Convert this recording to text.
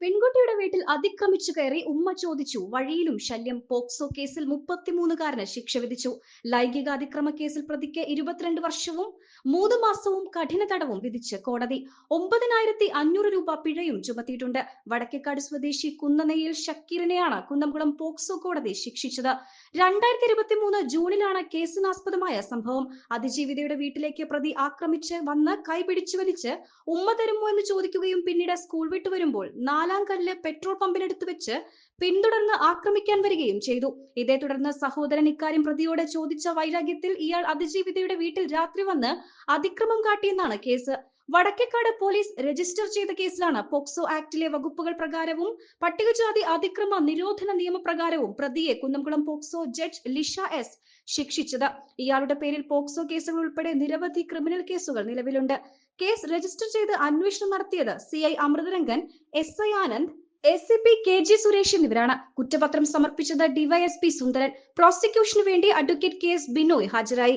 പെൺകുട്ടിയുടെ വീട്ടിൽ അതിക്രമിച്ചു കയറി ഉമ്മ ചോദിച്ചു വഴിയിലും ശല്യം പോക്സോ കേസിൽ മുപ്പത്തിമൂന്നുകാരന് ശിക്ഷ വിധിച്ചു. ലൈംഗികാതിക്രമ കേസിൽ പ്രതിക്ക് ഇരുപത്തിരണ്ട് വർഷവും മൂന്ന് മാസവും കഠിന തടവും വിധിച്ച് കോടതി ഒമ്പതിനായിരത്തി അഞ്ഞൂറ് രൂപ പിഴയും ചുമത്തിയിട്ടുണ്ട്. വടക്കേക്കാട് സ്വദേശി കുന്നനെയിൽ ഷക്കീറിനെയാണ് കുന്നംകുളം പോക്സോ കോടതി ശിക്ഷിച്ചത്. രണ്ടായിരത്തി ഇരുപത്തി മൂന്ന് ജൂണിലാണ് കേസിനാസ്പദമായ സംഭവം. അതിജീവിതയുടെ വീട്ടിലേക്ക് പ്രതി ആക്രമിച്ച് വന്ന് കൈപിടിച്ചു വലിച്ച് ഉമ്മ തരുമോ എന്ന് ചോദിക്കുകയും പിന്നീട് സ്കൂൾ വിട്ടു വരുമ്പോൾ നാലാം കല്ല് പെട്രോൾ പമ്പിനടുത്ത് വെച്ച് പിന്തുടർന്ന് ആക്രമിക്കാൻ വരികയും ചെയ്തു. ഇതേ തുടർന്ന് സഹോദരൻ ഇക്കാര്യം പ്രതിയോട് ചോദിച്ച വൈരാഗ്യത്തിൽ ഇയാൾ അതിജീവിതയുടെ വീട്ടിൽ രാത്രി വന്ന് അതിക്രമം കാട്ടിയെന്നാണ് കേസ്. വടക്കേക്കാട് പോലീസ് രജിസ്റ്റർ ചെയ്ത കേസിലാണ് പോക്സോ ആക്ടിലെ വകുപ്പുകൾ പ്രകാരവും പട്ടികജാതി അതിക്രമ നിരോധന നിയമപ്രകാരവും പ്രതിയെ Kunnamkulam POCSO judge Lisha S ശിക്ഷിച്ചത്. ഇയാളുടെ പേരിൽ പോക്സോ കേസുകൾ ഉൾപ്പെടെ നിരവധി ക്രിമിനൽ കേസുകൾ നിലവിലുണ്ട്. കേസ് രജിസ്റ്റർ ചെയ്ത് അന്വേഷണം നടത്തിയത് C I Amritharangan S I Anand S C P K G Suresh എന്നിവരാണ്. കുറ്റപത്രം സമർപ്പിച്ചത് ഡിവൈഎസ്പി സുന്ദരൻ. പ്രോസിക്യൂഷന് വേണ്ടി അഡ്വക്കേറ്റ് കെ എസ് ബിനോയ് ഹാജരായി.